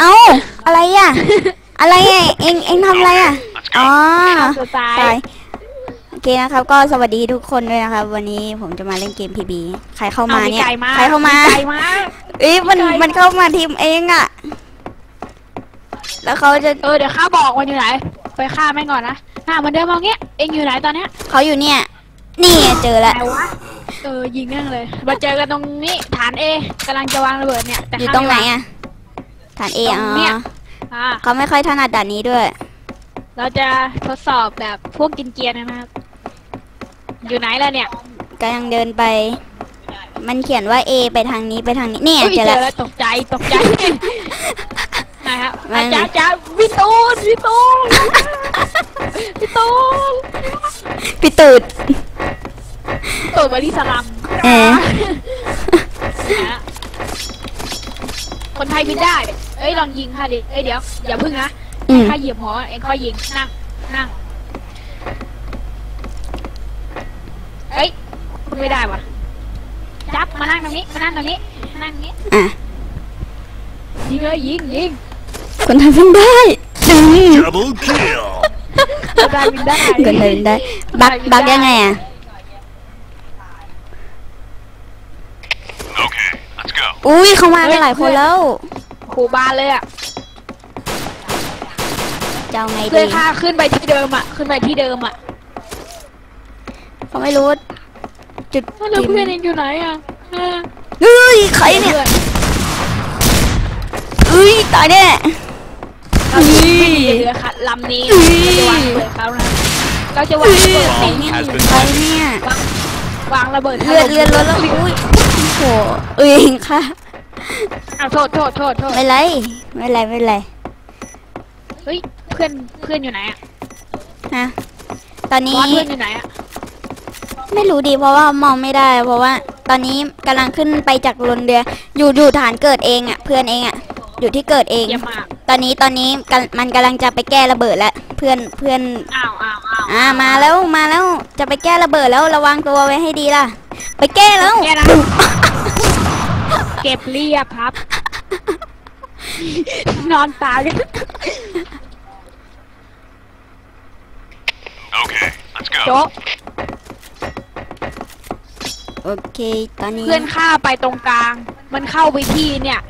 เอ้าอะไรอะ อะไรอะเอ็งเอ็งทำอะไรอะ อ๋อตัวตายตายโอเคนะครับ ก็สวัสดีทุกคนด้วยนะครับ วันนี้ผมจะมาเล่นเกม PB ใครเข้ามาเนี่ยไก่มาใครเข้ามาไก่มาเอ้ยมันไก่มันเข้ามาทีมเองอะ แล้วเขาจะ เออเดี๋ยวข้าบอกมันอยู่ไหน ไปฆ่าแม่งก่อนนะหน้าเหมันเดิมเอาเงี้ย เอ็งอยู่ไหนตอนเนี้ยเขาอยู่เนี่ย นี่ไงเจอแล้วไหนวะ เออยิงแม่งเลย มาเจอกันตรงนี้ฐานเอกำลังจะวางระเบิดเนี่ย แต่อยู่ข้าตรงไหนม่วาอะฐานเอตอ๋รงเนี่ยออ่าเขาไม่ค่อยถนัดด่านนี้ด้วย เราจะทดสอบแบบพวกกินเกียร์นะครับ อยู่ไหนล่ะเนี่ยกำลังเดินไป มันเขียนว่า A ไปทางนี้ไปทางนี้เนี่ยอุ้ยเจเจออแล้ว แล้วตกใจตกใจ ไหนครับมันอาจารย์จ้าพี่ตูนพี่ตูนพี่ตูน พี่ตูด พี่ตูนมาที่สลัมเออนะฮะคนไทยบินได้ เอ้ยลองยิงค่ะดิเอ้ยเดี๋ยวอย่าพึ่งนะอืมถ้าเหยียบหัวเอ็งค่อยยิงนั่งนั่งเอ้ยพูดไม่ได้วะจับมานั่งตรงนี้มานั่งตรงนี้นั่งตรงนี้อะ ยิงเลยยิงยิงคนไทยบินได้ดึง Double kill. คนไทยบินได้ คนไทยบินได้ บักบักยังไงอะ Okay, let's go. อุ้ยเขามากันหลายคนแล้วครูบาเลยอะจะเอาไงเพื่ดีอนข้าขึ้นไปที่เดิมอะ ขึ้นไปที่เดิมอะเขาไม่รู้จุดแล้วเพื่อนเองอยู่ไหนอะเออเฮ้ยใครเนี่ยพื่อเอ้ยตายแน่ เราจะไม่มีเรือค่ะลำนี้อุ้ยเราจะวางระเบิดเขานะเราจะวางระเบิดใครนี้เนี่ยใครเนี่ยวางระเบิดเลือดเลือดลดแล้วอุ้ยโอ้โห เอ้ยค่ะ อ้าวโทษโทษโทษโทษไม่ไร ไม่ไรไม่ไรเฮ้ยเพื่อนเพื่อนอยู่ไหนอะฮะตอนบนี้อสเพื่อนอยู่ไหนอะไม่รู้ดีเพราะว่ามองไม่ได้ เพราะว่า ตอนนี้กำลังขึ้นไปจากลนเรือ อยู่อยู่ฐานเกิดเองอะ เพื่อนเองอะ อยู่ที่เกิดเองเยี่ยมมากตอนนี้ตอนนี้กำมันกำลังจะไปแก้ระเบิดแล้วเพื่อนเพื่อนอ้าวอ้าวอ้าวอ่ามาแล้วมาแล้วจะไปแก้ระเบิดแล้วระวังตัวไว้ให้ดีล่ะ ไปแก้แล้วแกนะ เก็บเรียบครับ นอนตายกัน Okay, let's go. โจ๊ะโอเค ตอนนี้ เพื่อนข้าไปตรงกลาง มันเข้าไปที่เนี่ย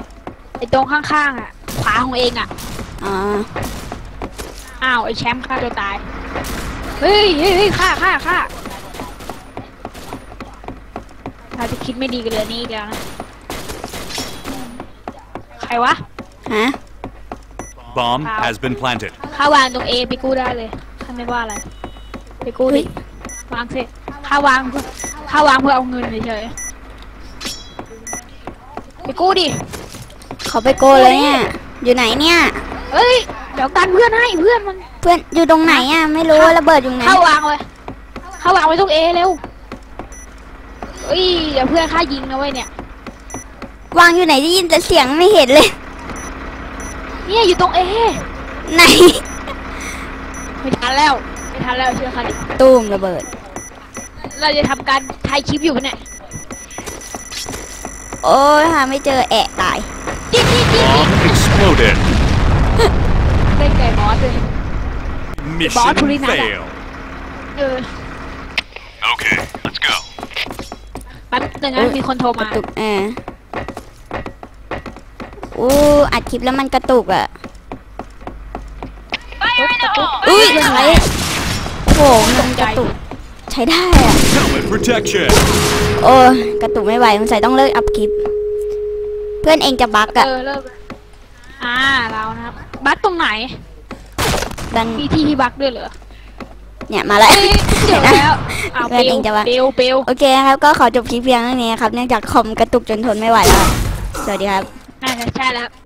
ไอตรงข้างๆอะ ขวาของเองอะอ๋ออ้าวไอแชมป์ฆ่าตัวตาย เฮ้ยเฮ้ยเฮ้ยฆ่าฆ่าฆ่าถ้าจะคิดไม่ดีกันเลยนี่อีกแล้วนะ ใครวะ ฮะ Bomb has been planted. ข้าวางตรงเอไปกู้ได้เลยข้าไม่ว่าอะไร ไปกู้ดิ วางสิข้าวางเพื่อข้าวางเพื่อเอาเงินเฉยๆไปกู้ดิ เขาไปโกนเลยเนี่ย อยู่ไหนเนี่ย เอ้ย เดี๋ยวกันเพื่อนให้เพื่อนมัน เพื่อนอยู่ตรงไหนอะ ไม่รู้ระเบิดอยู่ไหน เข้าวางไว้เข้าวางไว้ตรงเอเร็วเอ้ย เดี๋ยวเพื่อนข้ายิงนะเว้ยเนี่ย วางอยู่ไหนได้ยินแต่เสียงไม่เห็นเลย เนี่ยอยู่ตรงเอไหน ไม่ทันแล้วไม่ทันแล้วเชื่อข้าดิตูมระเบิด เราจะทำการถ่ายคลิปอยู่ปะเนี่ยโอ้ยหาไม่เจอแอะตาย จิ๊ดจิ๊ดจิ๊ด Bomb exploded. เล่นไก่บอสเลย Mission Pulling out. failed. เออ Okay, let's go. แป๊บนึงเอ้นะยมีคนโทรกมาระตุกเออ อู้อัดคลิปแล้วมันกระตุกอะอุ้ยใครโอ้โหมันกระตุก ใช้ได้อะ Helmet protection. โอ้ยกระตุกไม่ไหวมันใส่ต้องเลิกอัพคลิป เพื่อนเองจะบักอะเออเลิกเลยอ่าเรานะครับบัสตรงไหนดันมีที่ที่บักด้วยเหรอเนี่ยมาแล้วเอ้ยเดี๋ยวแล้วอ้าวเพื่อนเองจะบักเปลวเปลวโอเคครับก็ขอจบคลิปเพียงเท่านี้ครับเนื่องจากคอมกระตุกจนทนไม่ไหวแล้วสวัสดีครับ la sala.